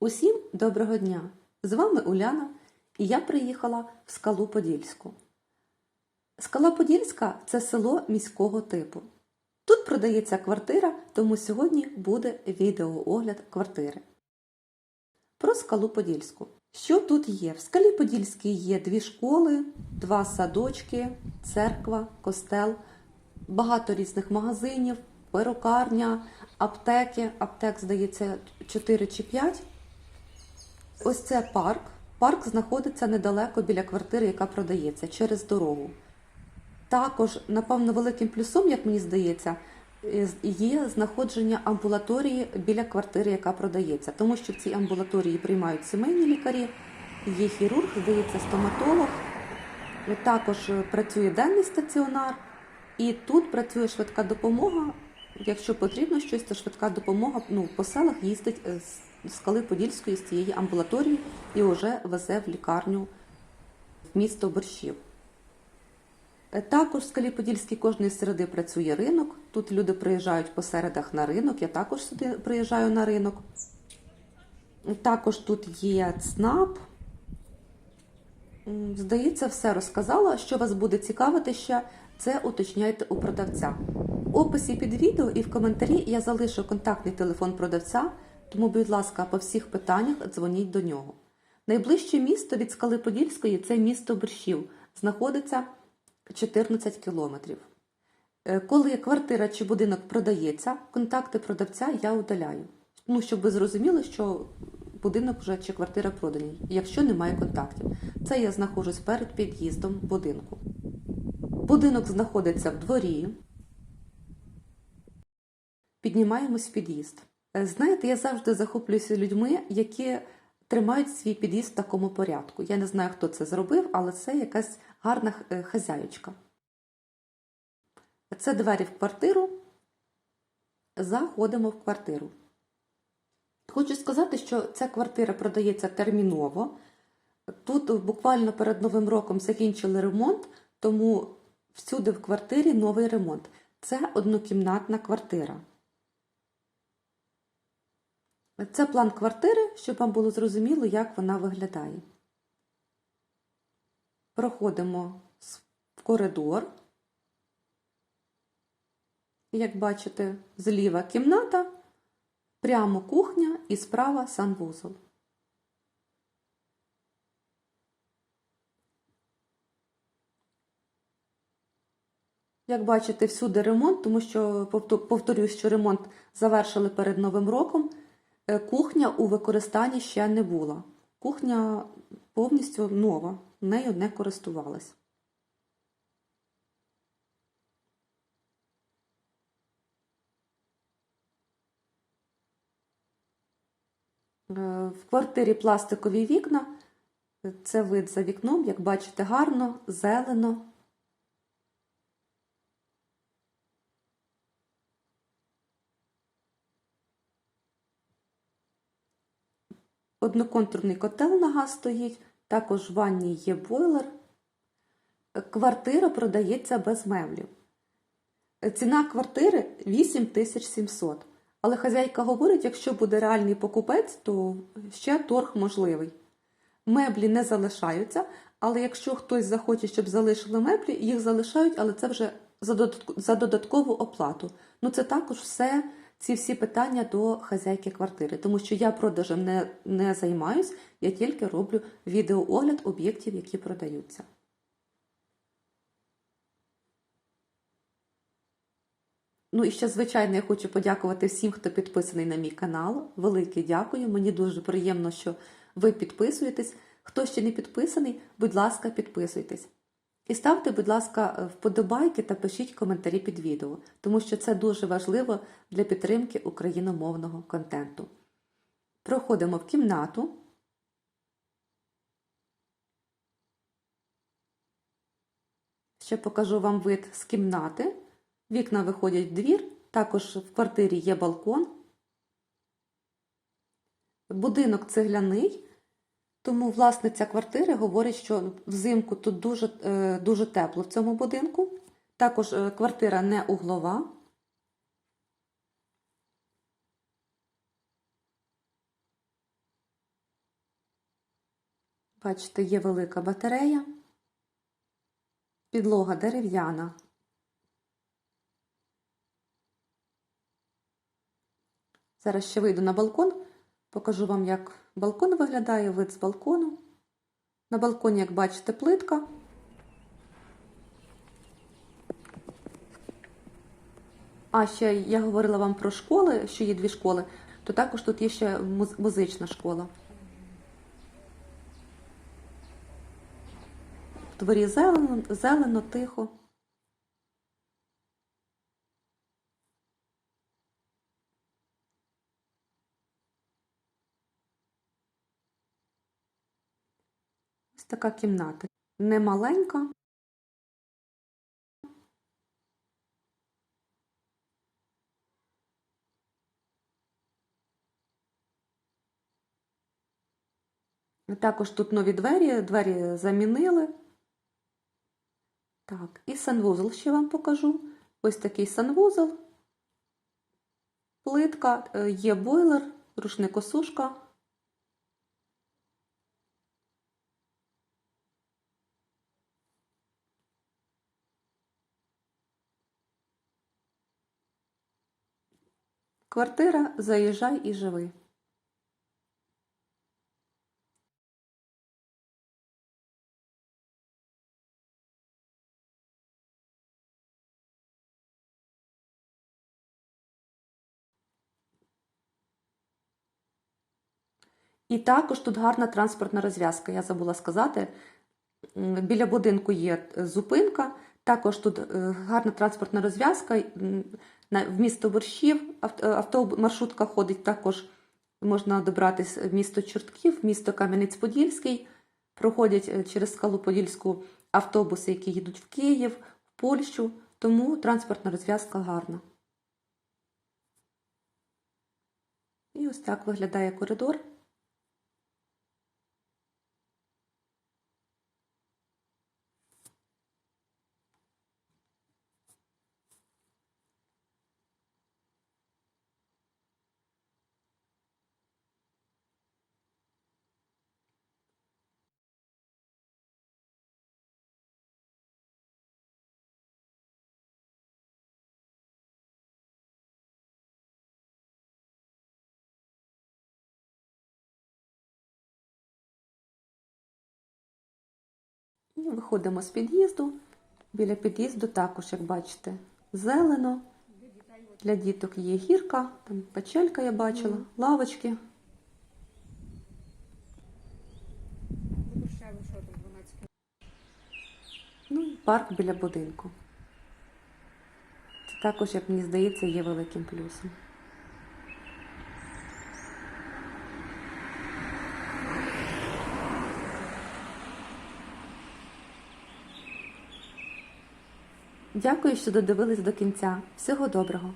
Усім доброго дня! З вами Уляна і я приїхала в Скалу Подільську. Скала Подільська це село міського типу. Тут продається квартира, тому сьогодні буде відеоогляд квартири. Про Скалу Подільську. Що тут є? В Скалі Подільській є дві школи, два садочки, церква, костел, багато різних магазинів, перукарня, аптеки. Аптек, здається, 4 чи 5. Ось це парк. Парк знаходиться недалеко біля квартири, яка продається, через дорогу. Також, напевно, великим плюсом, як мені здається, є знаходження амбулаторії біля квартири, яка продається. Тому що в цій амбулаторії приймають сімейні лікарі, є хірург, здається, стоматолог. Також е, працює денний стаціонар, і тут працює швидка допомога. Якщо потрібно щось, то швидка допомога ну, по селах їздить е, з скали Подільської з цієї амбулаторії і вже везе в лікарню в місто Борщів. Е, Також в скалі Подільській кожної середи працює ринок. Тут люди приїжджають по середах на ринок. Я також сюди приїжджаю на ринок. Також тут є ЦНАП. Здається, все розказала. Що вас буде цікавити ще, це уточняйте у продавця. В описі під відео і в коментарі я залишу контактний телефон продавця, тому, будь ласка, по всіх питаннях дзвоніть до нього. Найближче місто від Скали Подільської це місто Борщів, знаходиться 14 кілометрів. Е, Коли квартира чи будинок продається, контакти продавця я удаляю. Ну, щоб ви зрозуміли, що будинок вже чи квартира продані, якщо немає контактів. Це я знаходжусь перед під'їздом будинку. Будинок знаходиться в дворі. Піднімаємось в під'їзд. Е, Знаєте, я завжди захоплююся людьми, які тримають свій під'їзд в такому порядку. Я не знаю, хто це зробив, але це якась гарна е, хазяючка. Це двері в квартиру. Заходимо в квартиру. Хочу сказати, що ця квартира продається терміново. Тут буквально перед Новим роком закінчили ремонт, тому всюди в квартирі новий ремонт. Це однокімнатна квартира. Це план квартири, щоб вам було зрозуміло, як вона виглядає. Проходимо в коридор. Як бачите, зліва кімната, прямо кухня і справа санвузол. Як бачите, всюди ремонт, тому що повтор- повторюсь, що ремонт завершили перед Новим роком. Е, Кухня у використанні ще не була. Кухня повністю нова, нею не користувалась. Е, В квартирі пластикові вікна. Це вид за вікном, як бачите, гарно, зелено. Одноконтурний котел на газ стоїть, також в ванні є бойлер. Квартира продається без меблів. Ціна квартири 8700. Але хазяйка говорить, якщо буде реальний покупець, то ще торг можливий. Меблі не залишаються, але якщо хтось захоче, щоб залишили меблі, їх залишають, але це вже за додаткову оплату. Ну це також все, ці всі питання до хазяйки квартири, тому що я продажем не, не займаюсь, я тільки роблю відеоогляд об'єктів, які продаються. Ну і ще, звичайно, я хочу подякувати всім, хто підписаний на мій канал. Велике дякую. Мені дуже приємно, що ви підписуєтесь. Хто ще не підписаний, будь ласка, підписуйтесь. І ставте, будь ласка, вподобайки та пишіть коментарі під відео, тому що це дуже важливо для підтримки україномовного контенту. Проходимо в кімнату. Ще покажу вам вид з кімнати. Вікна виходять в двір, також в квартирі є балкон. Будинок цегляний, тому власниця квартири говорить, що взимку тут дуже, е, дуже тепло в цьому будинку. Також е, квартира не углова. Бачите, є велика батарея, підлога дерев'яна. Зараз ще вийду на балкон, покажу вам, як балкон виглядає, вид з балкону. На балконі, як бачите, плитка. А ще я говорила вам про школи, що є дві школи, то також тут є ще музична школа. В дворі зелено, зелено, тихо. Така кімната. Не маленька. Також тут нові двері, двері замінили. Так, і санвузол ще вам покажу. Ось такий санвузол. Плитка, е, є бойлер, рушникосушка. Квартира Заїжджай і живи. І також тут гарна транспортна розв'язка, я забула сказати. Біля будинку є е, зупинка, також тут е, гарна транспортна розв'язка. В місто Борщів авт- автобус, маршрутка ходить також. Можна добратися в місто Чортків, в місто Кам'янець-Подільський. Проходять е, через скалу Подільську автобуси, які їдуть в Київ, в Польщу, тому транспортна розв'язка гарна. І ось так виглядає коридор. І виходимо з під'їзду. Біля під'їзду також, як бачите, зелено. Для діток є гірка, там печелька я бачила, лавочки. Душево, що там 12 Ну і парк біля будинку. Це також, як мені здається, є великим плюсом. Дякую, що додивились до кінця. Всього доброго!